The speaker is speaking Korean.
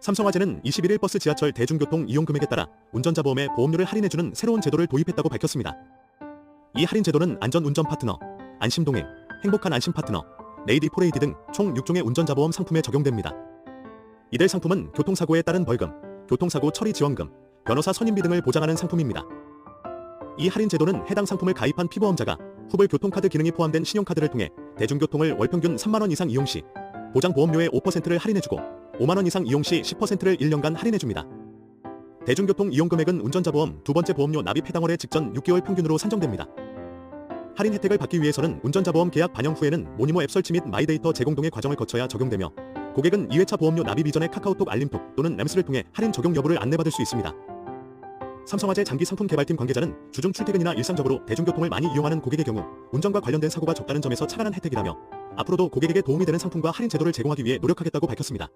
삼성화재는 21일 버스 지하철 대중교통 이용 금액에 따라 운전자 보험에 보험료를 할인해주는 새로운 제도를 도입했다고 밝혔습니다. 이 할인 제도는 안전운전 파트너, 안심동행, 행복한 안심 파트너, 레이디 포레이디 등 총 6종의 운전자 보험 상품에 적용됩니다. 이들 상품은 교통사고에 따른 벌금, 교통사고 처리 지원금, 변호사 선임비 등을 보장하는 상품입니다. 이 할인 제도는 해당 상품을 가입한 피보험자가 후불 교통카드 기능이 포함된 신용카드를 통해 대중교통을 월 평균 3만원 이상 이용 시 보장 보험료의 5%를 할인해주고 5만원 이상 이용 시 10%를 1년간 할인해줍니다. 대중교통 이용 금액은 운전자 보험 두 번째 보험료 납입 해당 월의 직전 6개월 평균으로 산정됩니다. 할인 혜택을 받기 위해서는 운전자 보험 계약 반영 후에는 모니모 앱 설치 및 마이데이터 제공 등의 과정을 거쳐야 적용되며 고객은 2회차 보험료 납입 이전에 카카오톡 알림톡 또는 램스를 통해 할인 적용 여부를 안내받을 수 있습니다. 삼성화재 장기 상품 개발팀 관계자는 주중 출퇴근이나 일상적으로 대중교통을 많이 이용하는 고객의 경우 운전과 관련된 사고가 적다는 점에서 차관한 혜택이라며 앞으로도 고객에게 도움이 되는 상품과 할인 제도를 제공하기 위해 노력하겠다고 밝혔습니다.